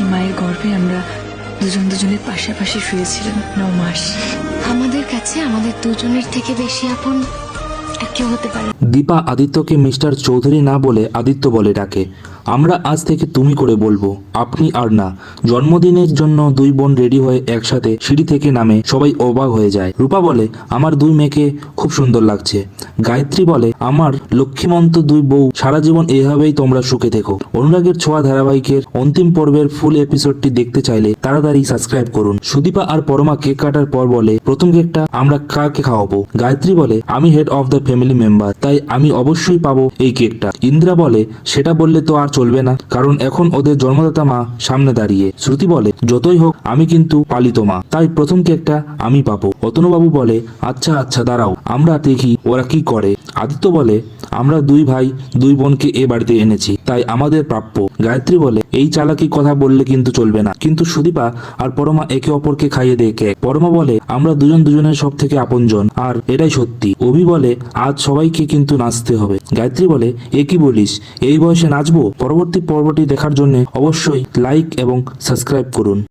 সেই মায়ের গর্ভে আমরা দুজন দুজনের পাশাপাশি শুয়েছিলাম? ন মাস। আমাদের কাছে আমাদের দুজনের থেকে বেশি আপন কেউ হতে পারে। দীপা আদিত্যকে মিস্টার চৌধুরী না বলে আদিত্য বলে ডাকে। আমরা আজ থেকে তুমি করে বলব, আপনি আর না। জন্মদিনের জন্য দুই বোন রেডি হয়ে একসাথে সিঁড়ি থেকে নামে সবাই অবাক হয়ে যায়। রূপা বলে, আমার দুই মেয়েকে খুব সুন্দর লাগছে। গায়ত্রী বলে, আমার লক্ষ্মীমন্ত দুই বউ, সারা জীবন এভাবেই তোমরা সুখে থেকো। অনুরাগের ছোঁয়া ধারাবাহিকের অন্তিম পর্বের ফুল এপিসোডটি দেখতে চাইলে তাড়াতাড়ি সাবস্ক্রাইব করুন। সুদীপা আর পরমা কেক কাটার পর বলে, প্রথম কেকটা আমরা কাকে খাওয়াবো? গায়ত্রী বলে, আমি head of the family member তাই আমি অবশ্যই পাবো এই কেকটা। ইন্দ্রা বলে, সেটা বললে তো আর চলবে না। কারণ এখন ওদের জন্মদাতা মা সামনে দাঁড়িয়ে শ্রুতি বলে, যতই হোক, আমি কিন্তু পালিত মা। তাই প্রথম কেকটা আমি পাবো। অতনুবাবু বলে আচ্ছা আচ্ছা দাঁড়াও, আমরা দেখি ওরা কি করে। আদিত্য বলে আমরা দুই ভাই, দুই বোনকে এ বাড়িতে এনেছি। তাই আমাদের প্রাপ্য। গায়ত্রী বলে, এই চালাকি কথা বললে কিন্তু চলবে না। কিন্তু সুদীপা আর পরমা একে অপরকে খাইয়ে দেয় কেক পরমা বলে, আমরা দুজন দুজনের সব থেকে আপনজন, আর এটাই সত্যি। অভি বলে, আজ সবাইকে কিন্তু নাচতে হবে। গায়ত্রী বলে, এ কি বলিস? এই বয়সে নাচবো? পরবর্তী পর্বটি দেখার জন্য অবশ্যই লাইক এবং সাবস্ক্রাইব করুন।